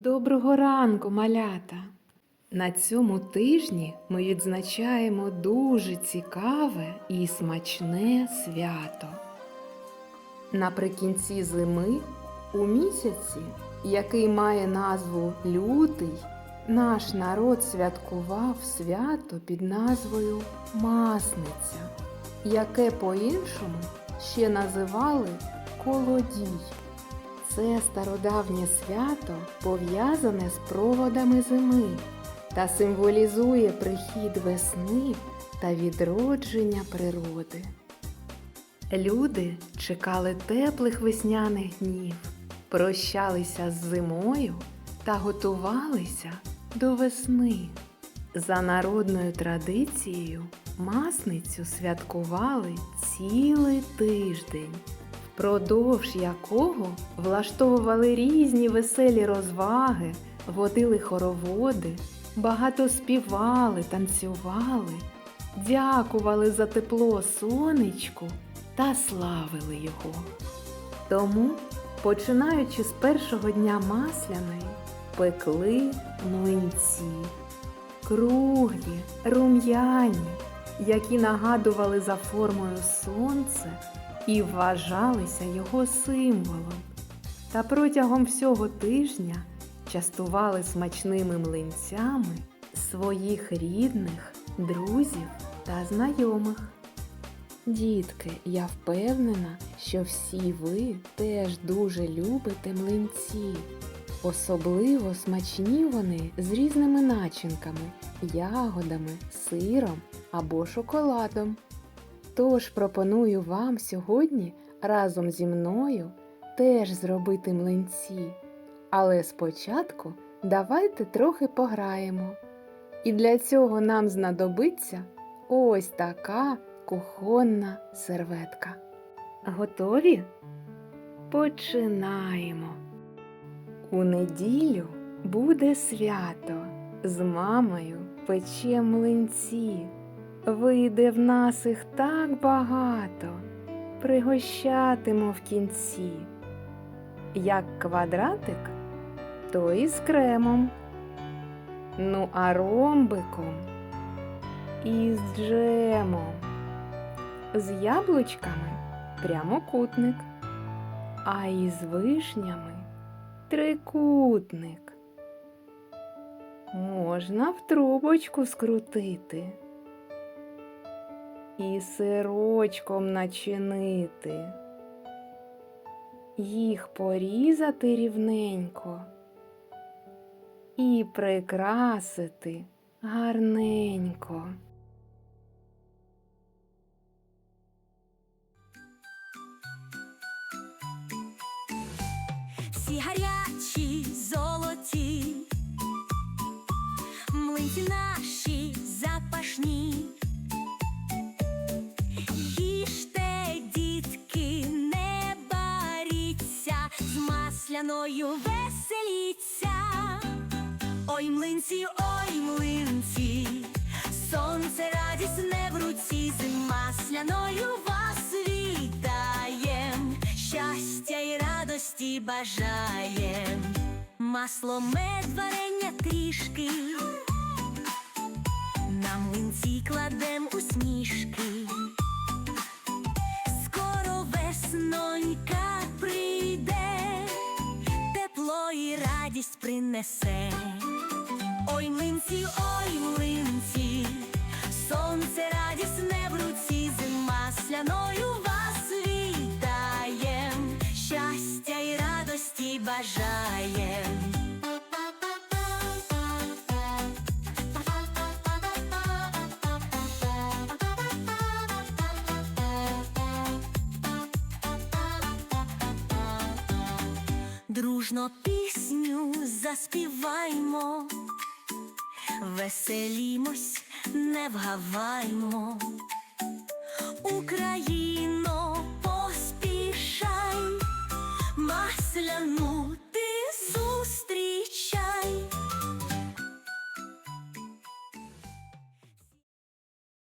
Доброго ранку, малята! На цьому тижні ми відзначаємо дуже цікаве і смачне свято. Наприкінці зими, у місяці, який має назву Лютий, наш народ святкував свято під назвою Масниця, яке по-іншому ще називали Колодій. Це стародавнє свято пов'язане з проводами зими та символізує прихід весни та відродження природи. Люди чекали теплих весняних днів, прощалися з зимою та готувалися до весни. За народною традицією масницю святкували цілий тиждень впродовж якого влаштовували різні веселі розваги, водили хороводи, багато співали, танцювали, дякували за тепло сонечку та славили його. Тому, починаючи з першого дня масляної, пекли млинці, круглі, рум'яні, які нагадували за формою сонце і вважалися його символом. Та протягом всього тижня частували смачними млинцями своїх рідних, друзів та знайомих. Дітки, я впевнена, що всі ви теж дуже любите млинці. Особливо смачні вони з різними начинками, ягодами, сиром або шоколадом. Тож пропоную вам сьогодні разом зі мною теж зробити млинці. Але спочатку давайте трохи пограємо. І для цього нам знадобиться ось така кухонна серветка. Готові? Починаємо. У неділю буде свято. З мамою пече млинці. Вийде в нас їх так багато, пригощатиму в кінці. Як квадратик, то і з кремом. Ну, а ромбиком і з джемом. З яблучками прямокутник, а із вишнями трикутник. Можна в трубочку скрутити і сирочком начинити, їх порізати рівненько і прикрасити гарненько. всі гарячі, золоті, млинці наші масляною веселіться. Ой, млинці, ой, млинці, сонце радісне в руці, з масляною вас вітаєм, щастя й радості бажаєм, масло, мед, принесе. Ой, млинці, ой, млинці, сонце радісне в руці, зима сляною вас вітаєм, щастя й радості бажаєм. дружно пісню заспіваймо, веселімось, не вгаваймо, Україно, поспішай, масляну.